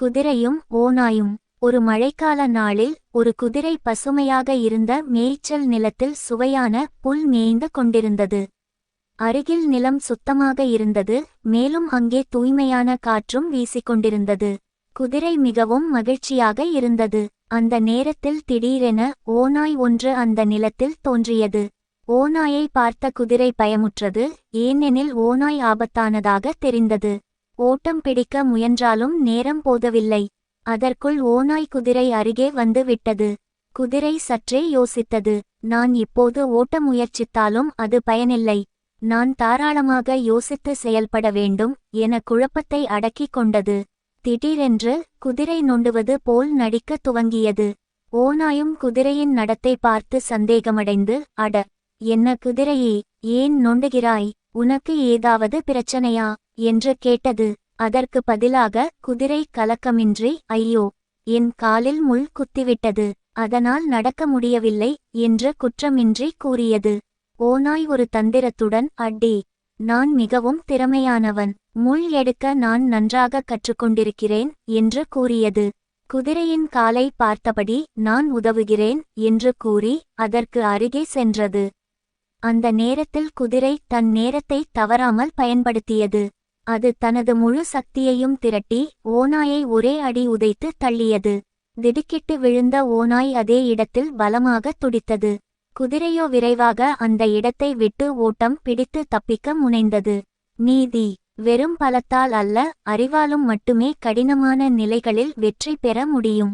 குதிரையும் ஓநாயும். ஒரு மழைக்கால நாளில் ஒரு குதிரை பசுமையாக இருந்த மேய்ச்சல் நிலத்தில் சுவையான புல் மேய்ந்து கொண்டிருந்தது. அருகில் நிலம் சுத்தமாக இருந்தது மேலும் அங்கே தூய்மையான காற்றும் வீசிக்கொண்டிருந்தது. குதிரை மிகவும் மகிழ்ச்சியாக இருந்தது. அந்த நேரத்தில் திடீரென ஓநாய் ஒன்று அந்த நிலத்தில் தோன்றியது. ஓநாயை பார்த்த குதிரை பயமுற்றது ஏனெனில் ஓநாய் ஆபத்தானதாக தெரிந்தது. ஓட்டம் பிடிக்க முயன்றாலும் நேரம் போதவில்லை. அதற்குள் ஓநாய் குதிரை அருகே வந்து விட்டது. குதிரை சற்றே யோசித்தது. நான் இப்போது ஓட்ட முயற்சித்தாலும் அது பயனில்லை. நான் தாராளமாக யோசித்து செயல்பட வேண்டும் என குழப்பத்தை அடக்கிக் கொண்டது. திடீரென்று குதிரை நொண்டுவது போல் நடிக்கத் துவங்கியது. ஓநாயும் குதிரையின் நடத்தை பார்த்து சந்தேகமடைந்து அட என்ன குதிரையே? ஏன் நொண்டுகிறாய் உனக்கு ஏதாவது பிரச்சனையா? என்று கேட்டது. அதற்கு பதிலாக குதிரை கலக்கமின்றி ஐயோ என் காலில் முள் குத்திவிட்டது. அதனால் நடக்க முடியவில்லை என்று குற்றமின்றி கூறியது. ஓநாய் ஒரு தந்திரத்துடன் அடி நான் மிகவும் திறமையானவன். முள் எடுக்க நான் நன்றாக கற்றுக்கொண்டிருக்கிறேன் என்று கூறியது. குதிரையின் காலை பார்த்தபடி நான் உதவுகிறேன் என்று கூறி அதற்கு அருகே சென்றது. அந்த நேரத்தில் குதிரை தன் நேரத்தை தவறாமல் பயன்படுத்தியது. அது தனது முழு சக்தியையும் திரட்டி ஓநாயை ஒரே அடி உதைத்து தள்ளியது. திடுக்கிட்டு விழுந்த ஓநாய் அதே இடத்தில் பலமாக துடித்தது. குதிரையோ விரைவாக அந்த இடத்தை விட்டு ஓட்டம் பிடித்து தப்பிக்க முனைந்தது. நீதி வெறும் பலத்தால் அல்ல அறிவாலும் மட்டுமே கடினமான நிலைகளில் வெற்றி பெற முடியும்.